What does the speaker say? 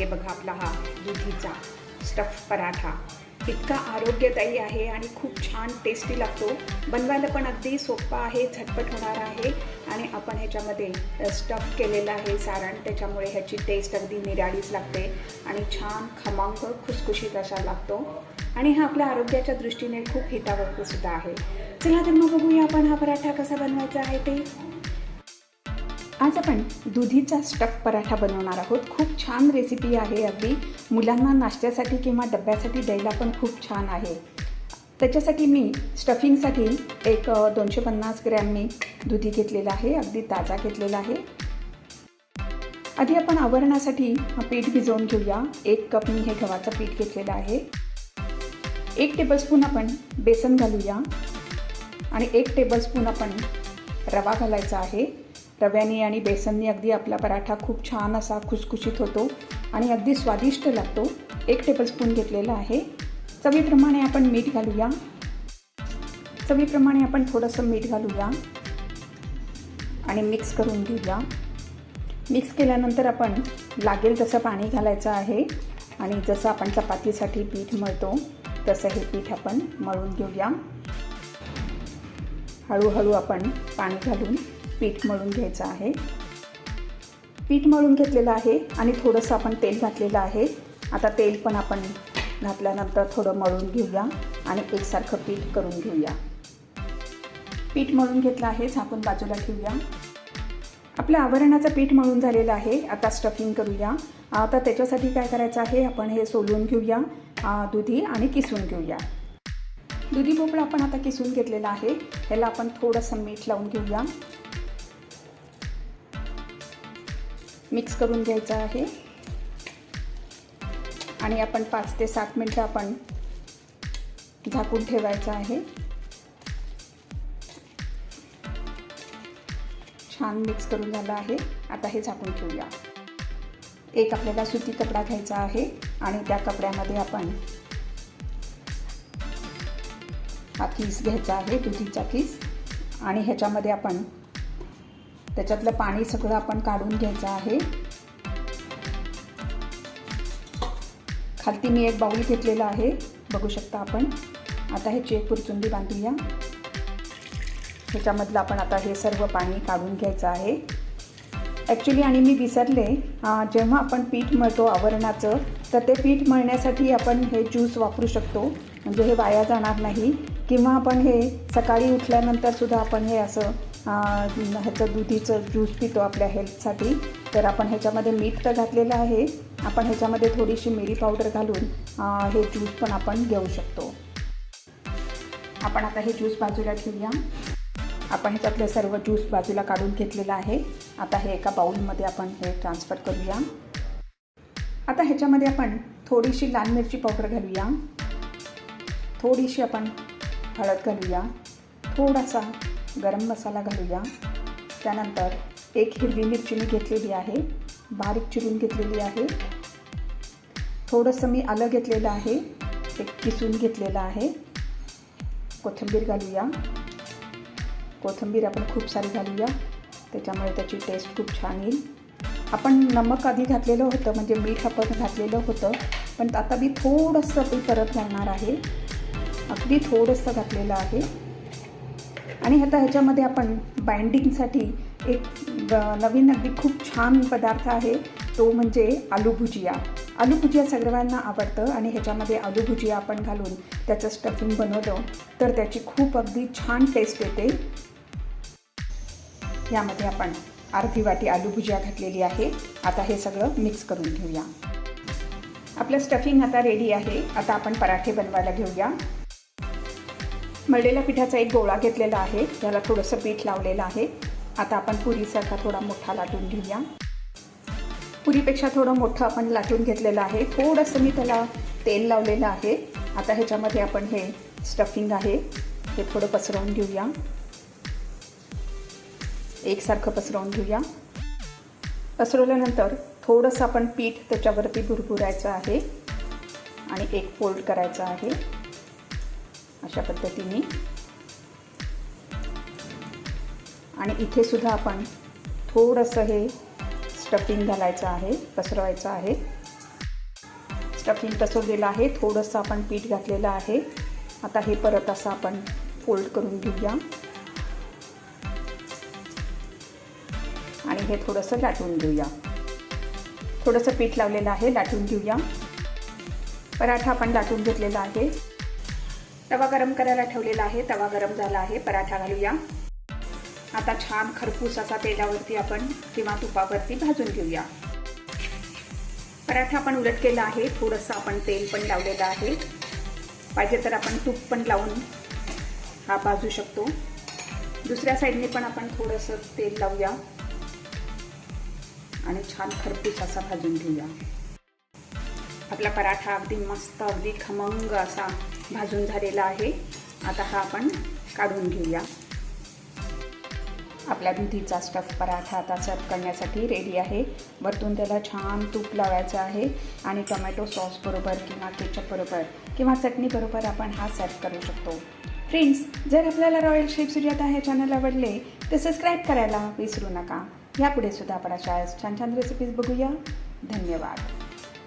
हे बघा आपला हा दुधीचा स्टफ पराठा. इतका आरोग्यदायी आहे आणि खूप छान टेस्टी लागतो. बनवायला पण अगदी सोपा आहे झटपट होणार आहे. आणि आपण ह्याच्यामध्ये स्टफ केलेलं आहे सारण. त्याच्यामुळे ह्याची टेस्ट अगदी निराळीच लागते. आणि छान खमांक खुसखुशीत असा लागतो. आणि हा आपल्या आरोग्याच्या दृष्टीने खूप हितावह सुद्धा आहे. चला तर मग बघूया आपण हा पराठा कसा बनवायचा आहे ते. आज आपण दुधीचा स्टफ पराठा बनवणार आहोत. खूप छान रेसिपी आहे अगदी. मुलांना नाश्त्यासाठी किंवा डब्यासाठी द्यायला पण खूप छान आहे. त्याच्यासाठी मी स्टफिंगसाठी एक दोनशे पन्नास ग्रॅम मी दुधी घेतलेला आहे. अगदी ताजा घेतलेला आहे. आधी आपण आवरणासाठी पीठ भिजवून घेऊया. एक कप मी हे गव्हाचं पीठ घेतलेलं आहे. एक टेबलस्पून आपण बेसन घालूया. आणि एक टेबलस्पून आपण रवा घालायचा आहे. रव्याने आणि बेसनने अगदी आपला पराठा खूप छान असा खुसखुशीत होतो आणि अगदी स्वादिष्ट लागतो. एक टेबलस्पून घेतलेला आहे. चवीप्रमाणे आपण मीठ घालूया. चवीप्रमाणे आपण थोडंसं मीठ घालूया आणि मिक्स करून घेऊया. मिक्स केल्यानंतर आपण लागेल तसं पाणी घालायचं आहे आणि जसं आपण चपातीसाठी पीठ मळतो तसं हे पीठ आपण मळून घेऊया. हळूहळू आपण पाणी घालून पीठ मळून घ्यायचं आहे. पीठ मळून घेतलेलं आहे आणि थोडंसं आपण तेल घातलेलं आहे. आता तेल पण आपण घातल्यानंतर थोडं मळून घेऊया आणि एकसारखं पीठ करून घेऊया. पीठ मळून घेतलं आहे झाकून बाजूला ठेवूया. आपल्या आवरणाचं पीठ मळून झालेलं आहे आता स्टफिंग करूया. आता त्याच्यासाठी काय करायचं आहे आपण हे सोलून घेऊया दुधी आणि किसून घेऊया. दुधी भोपळा आपण आता किसून घेतलेला आहे. ह्याला आपण थोडंसं मीठ लावून घेऊया. मिक्स करून घ्यायचं आहे. आणि आपण पाच ते सात मिनटं आपण झाकून ठेवायचं आहे. छान मिक्स करून झालं आहे. आता हे झाकून ठेवूया. एक आपल्याला सुती कपडा घ्यायचा आहे आणि त्या कपड्यामध्ये आपण हा किस घ्यायचा आहे दुधीचा किस. आणि ह्याच्यामध्ये आपण त्याच्यातलं पाणी सगळं आपण काढून घ्यायचं आहे. खालती मी एक बाऊल घेतलेला आहे. बघू शकता आपण. आता ह्याची एक पुरचुंडी बांधूया. ह्याच्यामधलं आपण आता हे सर्व पाणी काढून घ्यायचं आहे. ॲक्च्युली आणि मी विसरले जेव्हा आपण पीठ मळतो आवरणाचं तर ते पीठ मळण्यासाठी आपण हे ज्यूस वापरू शकतो. म्हणजे हे वाया जाणार नाही. किंवा आपण हे सकाळी उठल्यानंतर सुद्धा आपण हे असं ह्याचं दुधीचं ज्यूस पितो आपल्या हेल्थसाठी तर आपण ह्याच्यामध्ये मीठ तर घातलेलं आहे. आपण ह्याच्यामध्ये थोडीशी मिरी पावडर घालून हे ज्यूस पण आपण घेऊ शकतो. आपण आता हे ज्यूस बाजूला ठेवूया. आपण ह्याच्यातले सर्व ज्यूस बाजूला काढून घेतलेलं आहे. आता हे एका बाऊलमध्ये आपण हे ट्रान्सफर करूया. आता ह्याच्यामध्ये आपण थोडीशी लाल मिरची पावडर घालूया. थोडीशी आपण हळद घालूया. थोडासा गरम मसाला घालूया. त्यानंतर एक हिरवी मिरची मी घेतलेली आहे. बारीक चिरून घेतलेली आहे. थोडंसं मी आलं घेतलेलं आहे. एक किसून घेतलेलं आहे. कोथिंबीर घालूया. कोथिंबीर आपण खूप सारी घालूया. त्याच्यामुळे त्याची टेस्ट खूप छान येईल. आपण नमक आधी घातलेलं होतं म्हणजे मीठ आपण घातलेलं होतं. पण आता मी थोडंसं ते परत घालणार आहे. अगदी थोडंसं घातलेलं आहे. आणि आता ह्याच्यामध्ये आपण बाइंडिंगसाठी एक नवीन अगदी खूप छान पदार्थ आहे. तो म्हणजे आलू भुजिया. आलू भुजिया सर्वांना आवडतं आणि ह्याच्यामध्ये आलू भुजिया आपण घालून त्याचं स्टफिंग बनवलं तर त्याची खूप अगदी छान टेस्ट येते. यामध्ये आपण अर्धी वाटी आलू भुजिया घातलेली आहे. आता हे सगळं मिक्स करून घेऊया. आपलं स्टफिंग आता रेडी आहे. आता आपण पराठे बनवायला घेऊया. मळलेल्या पिठाचा एक गोळा घेतलेला आहे. त्याला थोडंसं पीठ लावलेलं आहे. आता आपण पुरीसारखा थोडा मोठा लाटून घेऊया. पुरीपेक्षा थोडं मोठं आपण लाटून घेतलेलं आहे. थोडंसं मी त्याला तेल लावलेलं आहे. आता ह्याच्यामध्ये आपण हे स्टफिंग आहे. हे थोडं पसरवून घेऊया. एकसारखं पसरवून घेऊया. पसरवल्यानंतर थोडंसं आपण पीठ त्याच्यावरती भुरभुरायचं आहे. आणि एक फोल्ड करायचं आहे. अशा पद्धतीने. आणि इथे सुद्धा आपण थोडंसं हे स्टफिंग घालायचं आहे पसरवायचं आहे. स्टफिंग पसरलेलं आहे थोडंसं आपण पीठ घातलेलं आहे. आता हे परत असं आपण फोल्ड करून घेऊया. आणि हे थोडंसं लाटून घेऊया. थोडंसं पीठ लावलेलं आहे लाटून घेऊया. पराठा आपण लाटून घेतलेला आहे. तवा गरम करायला ठेवलेला आहे. तवा गरम झाला आहे. पराठा घालूया. आता छान खरपूस असा तेलावरती आपण किंवा तुपावरती भाजून घेऊया. पराठा आपण उलट केला आहे. थोडंसं आपण तेल पण लावलेलं आहे. पाहिजे तर आपण तूप पण लावून हा भाजू शकतो. दुसऱ्या साईडने पण आपण थोडंसं तेल लावूया. आणि छान खरपूस असा भाजून घेऊया. आपला पराठा अगदी मस्त अगदी खमंग असा. भाजून झालेला आहे. आता हा आपण काढून घेऊया. आपल्या दुधीचा स्टफ पराठा आता सर्व करण्यासाठी रेडी आहे. वरतून त्याला छान तूप लावायचं आहे आणि टोमॅटो सॉसबरोबर किंवा केचपबरोबर किंवा चटणीबरोबर आपण हा सर्व करू शकतो. फ्रेंड्स जर आपल्याला रॉयल शेफ सुजाता हे चॅनल आवडले तर सबस्क्राईब करायला विसरू नका. यापुढे सुद्धा आपण अशा छान छान रेसिपीज बघूया. धन्यवाद.